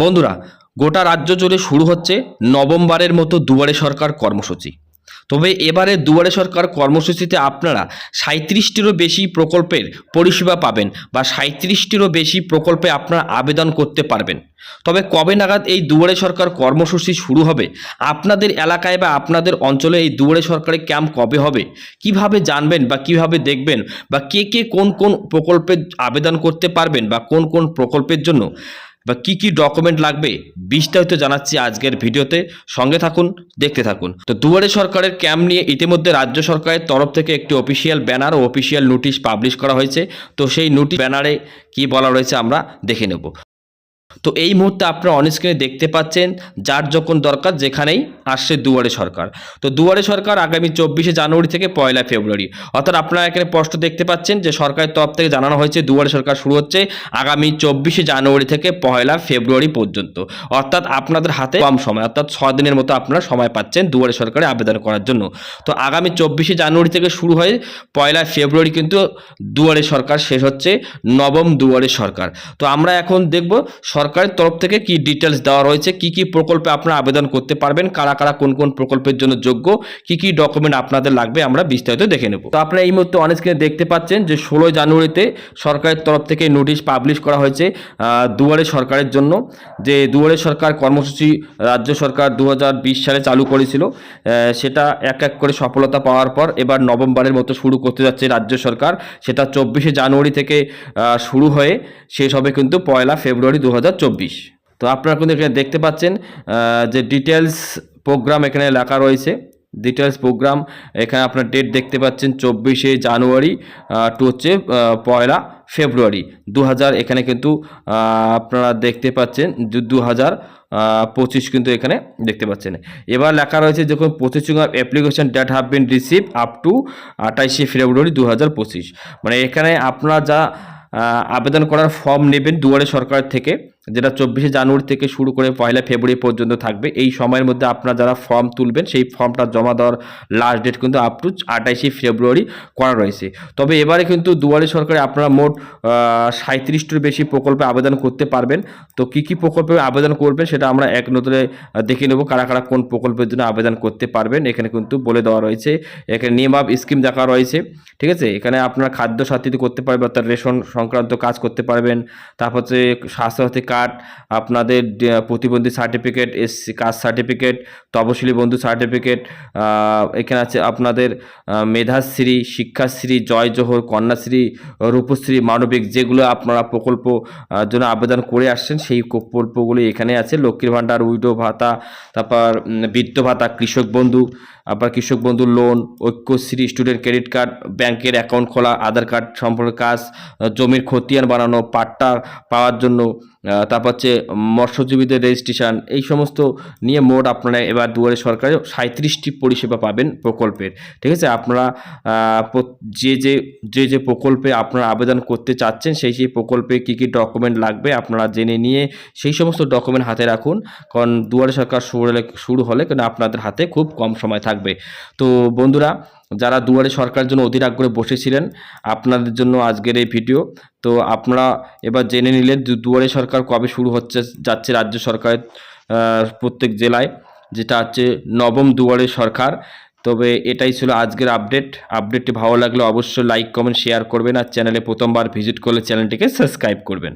বন্ধুরা, গোটা রাজ্য জুড়ে শুরু হচ্ছে নভেম্বরের মতো দুয়ারে সরকার কর্মসূচি। তবে এবারে দুয়ারে সরকার কর্মসূচিতে আপনারা সাঁত্রিশটিরও বেশি প্রকল্পের পরিষেবা পাবেন বা সাঁত্রিশটিরও বেশি প্রকল্পে আপনারা আবেদন করতে পারবেন। তবে কবে নাগাদ এই দুয়ারে সরকার কর্মসূচি শুরু হবে, আপনাদের এলাকায় বা আপনাদের অঞ্চলে এই দুয়ারে সরকারের ক্যাম্প কবে হবে, কীভাবে জানবেন বা কীভাবে দেখবেন বা কে কে কোন কোন প্রকল্পে আবেদন করতে পারবেন বা কোন কোন প্রকল্পের জন্য বা কি কি ডকুমেন্ট লাগবে, বিস্তারিত জানাচ্ছি আজকের ভিডিওতে। সঙ্গে থাকুন, দেখতে থাকুন। তো দুয়ারে সরকারের ক্যাম্প নিয়ে ইতিমধ্যে রাজ্য সরকারের তরফ থেকে একটি অফিসিয়াল ব্যানার ও অফিসিয়াল নোটিশ পাবলিশ করা হয়েছে। তো সেই নোটিশ ব্যানারে কি বলা রয়েছে আমরা দেখে নেব। তো এই মুহূর্তে আপনারা অনস্ক্রিনে দেখতে পাচ্ছেন যার যখন দরকার যেখানেই আসছে দুয়ারে সরকার। তো দুয়ারে সরকার আগামী চব্বিশে জানুয়ারি থেকে পয়লা ফেব্রুয়ারি। অর্থাৎ আপনারা এখানে স্পষ্ট দেখতে পাচ্ছেন যে সরকারের তরফ থেকে জানানো হয়েছে দুয়ারে সরকার শুরু হচ্ছে আগামী চব্বিশে জানুয়ারি থেকে পয়লা ফেব্রুয়ারি পর্যন্ত। অর্থাৎ আপনাদের হাতে কম সময়, অর্থাৎ ছ দিনের মতো আপনারা সময় পাচ্ছেন দুয়ারে সরকারে আবেদন করার জন্য। তো আগামী চব্বিশে জানুয়ারি থেকে শুরু হয়ে পয়লা ফেব্রুয়ারি কিন্তু দুয়ারে সরকার শেষ হচ্ছে নবম দুয়ারে সরকার। তো আমরা এখন দেখব সরকারের তরফ থেকে কি ডিটেলস দেওয়া রয়েছে? কি কি প্রকল্পে আপনারা আবেদন করতে পারবেন? কারা কারা কোন কোন প্রকল্পের জন্য যোগ্য? কি কি ডকুমেন্ট আপনাদের লাগবে? আমরা বিস্তারিত দেখে নেব। তো আপনারা এই মুহূর্তে অনেক স্ক্রিনে দেখতে পাচ্ছেন যে ষোলোই জানুয়ারিতে সরকারের তরফ থেকে নোটিশ পাবলিশ করা হয়েছে দুয়ারে সরকারের জন্য, যে দুয়ারে সরকার কর্মসূচি রাজ্য সরকার দু হাজার বিশ সালে চালু করেছিল সেটা এক এক করে সফলতা পাওয়ার পর এবার নভেম্বরের মতো শুরু করতে যাচ্ছে রাজ্য সরকার। সেটা চব্বিশে জানুয়ারি থেকে শুরু হয়ে শেষ হবে কিন্তু পয়লা ফেব্রুয়ারি দু হাজার তো আপনারা কিন্তু এখানে দেখতে পাচ্ছেন যে ডিটেলস প্রোগ্রাম এখানে লেখা রয়েছে। ডিটেলস প্রোগ্রাম এখানে আপনার ডেট দেখতে পাচ্ছেন চব্বিশে জানুয়ারি টু হচ্ছে পয়লা ফেব্রুয়ারি। দু হাজার এখানে কিন্তু আপনারা দেখতে পাচ্ছেন, দু হাজার পঁচিশ কিন্তু এখানে দেখতে পাচ্ছেন। এবার লেখা রয়েছে যখন processing of application that have been receive up to আঠাইশে ফেব্রুয়ারি দু হাজার পঁচিশ। মানে এখানে আপনারা যা আবেদন করার ফর্ম নেবেন দুয়ারে সরকার থেকে যেটা চব্বিশে জানুয়ারি থেকে শুরু করে পয়লা ফেব্রুয়ারি পর্যন্ত থাকবে। এই সময়ের মধ্যে আপনারা যারা ফর্ম তুলবেন সেই ফর্মটা জমা দেওয়ার লাস্ট ডেট কিন্তু আপ টু আঠাইশে ফেব্রুয়ারি করা রয়েছে। তবে এবারে কিন্তু দুয়ারে সরকারে আপনারা মোট সাঁত্রিশটির বেশি প্রকল্পে আবেদন করতে পারবেন। তো কি কি প্রকল্পে আবেদন করবেন সেটা আমরা এক আহ, দেখে নেব কারা কারা কোন প্রকল্পের জন্য আবেদন করতে পারবেন। এখানে কিন্তু বলে দেওয়া রয়েছে। এখানে নিয়ম অফ স্কিম দেখা রয়েছে। ঠিক আছে? এখানে আপনারা খাদ্য সাথীতে করতে পারবেন অর্থাৎ রেশন সংক্রান্ত কাজ করতে পারবেন। তারপর হচ্ছে স্বাস্থ্যসাথী কার্ড আপনাদের প্রতিবন্ধী সার্টিফিকেট এসসি কাস্ট সার্টিফিকেট তপশিলি বন্ধু সার্টিফিকেট এখানে আছে আপনাদের মেধাশ্রী, শিক্ষাশ্রী, জয় জোহর, কন্যাশ্রী, রূপশ্রী, মানবিক, যেগুলো আপনারা প্রকল্প জন্য আবেদন করে আসছেন, সেই প্রকল্পগুলি এখানে আছে। লক্ষ্মীর ভাণ্ডার, উইডো ভাতা, তারপর বৃদ্ধ ভাতা, কৃষক বন্ধু আবার Krishak Bandhu loan Aikyashree student credit card ব্যাংকের অ্যাকাউন্ট খোলা আধার কার্ড সম্পর্কে কাজ জমির খতিয়ান বানানো, পাট্টা পাওয়ার জন্য তারপর হচ্ছে মৎস্যজীবীদের রেজিস্ট্রেশন এই সমস্ত নিয়ে মোট আপনারা এবার দুয়ারে সরকারে সাঁত্রিশটি পরিষেবা পাবেন প্রকল্পের। ঠিক আছে? আপনারা যে যে যে যে প্রকল্পে আপনারা আবেদন করতে চাচ্ছেন, সেই সেই প্রকল্পে কী কী ডকুমেন্ট লাগবে আপনারা জেনে নিয়ে সেই সমস্ত ডকুমেন্ট হাতে রাখুন। কারণ দুয়ারে সরকার শুরু হলে শুরু হলে কিন্তু আপনাদের হাতে খুব কম সময় থাকবে। তো বন্ধুরা, যারা দুয়ারে সরকারের জন্য অধীর আগ্রহে বসেছিলেন, আপনাদের জন্য আজকের এই ভিডিও। তো আপনারা এবার জেনে নিলেন দুয়ারে সরকার কবে শুরু হচ্ছে, যাচ্ছে রাজ্য সরকারের প্রত্যেক জেলায়, যেটা হচ্ছে নবম দুয়ারে সরকার। তবে এটাই ছিল আজকের আপডেট। আপডেটটি ভালো লাগলে অবশ্যই লাইক, কমেন্ট, শেয়ার করবেন আর চ্যানেলে প্রথমবার ভিজিট করলে চ্যানেলটিকে সাবস্ক্রাইব করবেন।